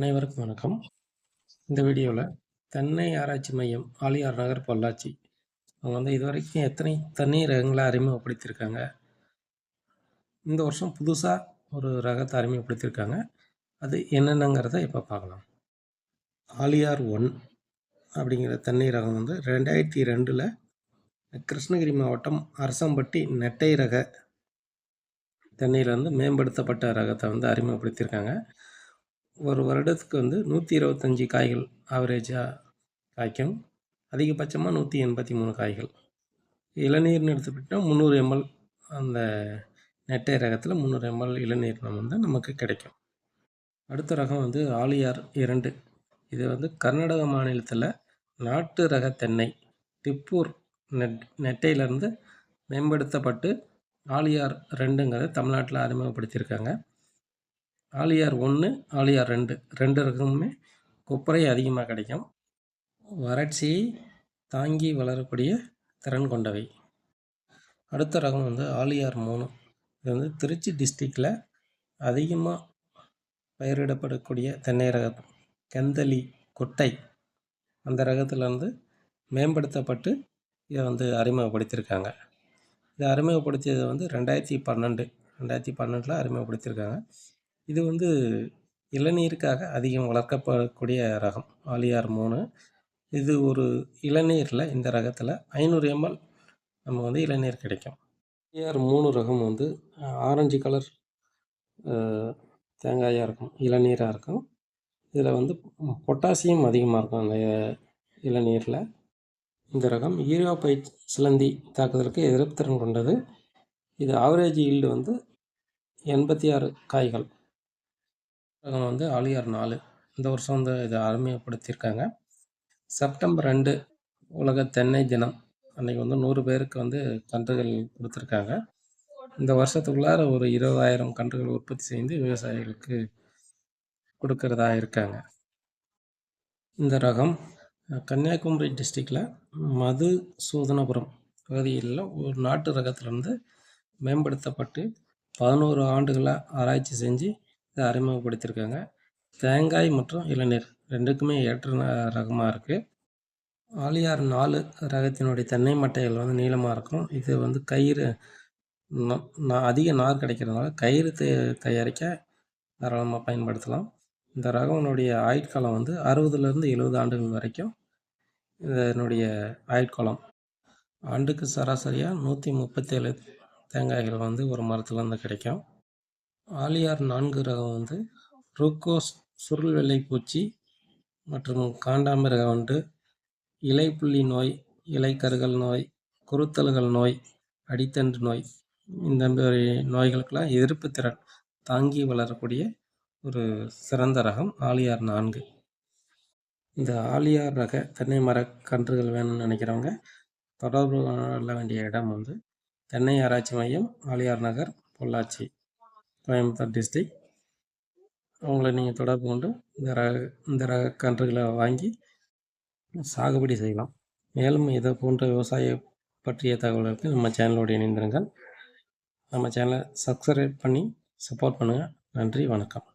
அனைவருக்கும் வணக்கம். இந்த வீடியோவில் தென்னை ஆராய்ச்சி மையம் ஆலியார் நகர் பொள்ளாச்சி. அவங்க வந்து இது வரைக்கும் எத்தனை தண்ணீர் ரகங்களை அறிமுகப்படுத்தியிருக்காங்க. இந்த வருஷம் புதுசாக ஒரு ரகத்தை அறிமுகப்படுத்தியிருக்காங்க. அது என்னென்னங்கிறத இப்போ பார்க்கலாம். ஆலியார் ஒன் அப்படிங்கிற தண்ணீர் ரகம் வந்து ரெண்டாயிரத்தி ரெண்டில் கிருஷ்ணகிரி மாவட்டம் அரசம்பட்டி நெட்டை ரக தண்ணீர் வந்து மேம்படுத்தப்பட்ட ரகத்தை வந்து அறிமுகப்படுத்தியிருக்காங்க. ஒரு வருடத்துக்கு வந்து நூற்றி இருபத்தஞ்சி காய்கள் ஆவரேஜாக காய்க்கும். அதிகபட்சமாக நூற்றி எண்பத்தி மூணு காய்கள். இளநீர்னு எடுத்துக்கிட்டால் முந்நூறு எம்எல் அந்த நெட்டை ரகத்தில் முந்நூறு எம்எல் இளநீர் வந்து நமக்கு கிடைக்கும். அடுத்த ரகம் வந்து ஆலியார் இரண்டு. இது வந்து கர்நாடக மாநிலத்தில் நாட்டு ரக தென்னை திப்பூர் நெட் நெட்டையிலேருந்து மேம்படுத்தப்பட்டு ஆலியார் ரெண்டுங்கிறத தமிழ்நாட்டில் அறிமுகப்படுத்தியிருக்காங்க. ஆலியார் ஒன்று ஆலியார் ரெண்டு. ரெண்டு ரகமுமே கொப்பரை அதிகமாக கிடைக்கும். வறட்சியை தாங்கி வளரக்கூடிய திறன் கொண்டவை. அடுத்த ரகம் வந்து ஆலியார் மூணு. இது வந்து திருச்சி டிஸ்ட்ரிக்டில் அதிகமாக பயிரிடப்படக்கூடிய தென்னை ரகம். கெந்தலி கொட்டை. அந்த ரகத்துலேருந்து மேம்படுத்தப்பட்டு இதை வந்து அறிமுகப்படுத்தியிருக்காங்க. இதை அறிமுகப்படுத்தியது வந்து ரெண்டாயிரத்தி பன்னெண்டு. ரெண்டாயிரத்தி பன்னெண்டில் அறிமுகப்படுத்தியிருக்காங்க. இது வந்து இளநீருக்காக அதிகம் வளர்க்கப்படக்கூடிய ரகம் ஆலியார் மூணு இது ஒரு இளநீரில் இந்த ரகத்தில் ஐநூறு எம்எல் நம்ம வந்து இளநீர் கிடைக்கும். ஆலியார் மூணு ரகம் வந்து ஆரஞ்சு கலர் தேங்காயாக இருக்கும் இளநீராக இருக்கும். இதில் வந்து பொட்டாசியம் அதிகமாக இருக்கும் அந்த இளநீரில். இந்த ரகம் ஈரோபைட் சிலந்தி தாக்குதலுக்கு எதிர்ப்புத்திறன் கொண்டது. இது ஆவரேஜ் ஈல்டு வந்து எண்பத்தி ஆறு காய்கள். புத்தகம் வந்து ஆலியார் நாலு. இந்த வருஷம் வந்து இதை அறிமுகப்படுத்தியிருக்காங்க செப்டம்பர் ரெண்டு உலக தென்னை தினம். அன்னைக்கு வந்து நூறு பேருக்கு வந்து கன்றுகள் கொடுத்துருக்காங்க. இந்த வருஷத்துக்குள்ளார ஒரு இருபதாயிரம் கன்றுகள் உற்பத்தி செய்து விவசாயிகளுக்கு கொடுக்கறதா இருக்காங்க. இந்த ரகம் கன்னியாகுமரி டிஸ்ட்ரிக்டில் மது சூதனபுரம் பகுதியில் ஒரு நாட்டு ரகத்திலிருந்து மேம்படுத்தப்பட்டு பதினோரு ஆண்டுகளாக ஆராய்ச்சி செஞ்சு அறிமுகப்படுத்தியிருக்காங்க. தேங்காய் மற்றும் இளநீர் ரெண்டுக்குமே ஏற்ற ரகமாக இருக்குது ஆலியார் நாலு ரகத்தினுடைய தென்னை மட்டைகள் வந்து நீளமாக இருக்கும். இது வந்து கயிறு அதிக நார் கிடைக்கிறதுனால கயிறு தயாரிக்க தாராளமாக பயன்படுத்தலாம். இந்த ரகத்தினுடைய ஆயுட்காலம் வந்து அறுபதுலேருந்து எழுபது ஆண்டுகள் வரைக்கும் இதனுடைய ஆயுட்காலம் ஆண்டுக்கு சராசரியாக நூற்றி முப்பத்தேழு தேங்காய்கள் வந்து ஒரு மரத்துலேருந்து கிடைக்கும். ஆலியார் நான்கு ரகம் வந்து ரூக்கோஸ் சுருள் வெள்ளை பூச்சி மற்றும் ரகம் வந்து இலைப்புள்ளி நோய் இலைக்கருகள் நோய் குருத்தல்கள் நோய் அடித்தண்டு நோய் இந்த மாதிரி நோய்களுக்கெல்லாம் எதிர்ப்பு திறன் தாங்கி வளரக்கூடிய ஒரு சிறந்த ரகம் ஆலியார் நான்கு. இந்த ஆலியார் ரக தென்னை மர கன்றுகள் வேணும்னு நினைக்கிறவங்க தொடர்பு கொள்ள வேண்டிய இடம் வந்து தென்னை ஆராய்ச்சி மையம் ஆலியார் நகர் பொள்ளாச்சி. கோயம்புத்தூர் டிஸ்ட்ரிக் அவங்கள நீங்கள் தொடர்பு கொண்டு இந்த ரக இந்த ரக கன்றுகளை வாங்கி சாகுபடி செய்யலாம். மேலும் இதை போன்ற விவசாய பற்றிய தகவல்களுக்கு நம்ம சேனலோடு இணைந்திருங்கள். நம்ம சேனலை சப்ஸ்கிரைப் பண்ணி சப்போர்ட் பண்ணுங்கள் நன்றி வணக்கம்.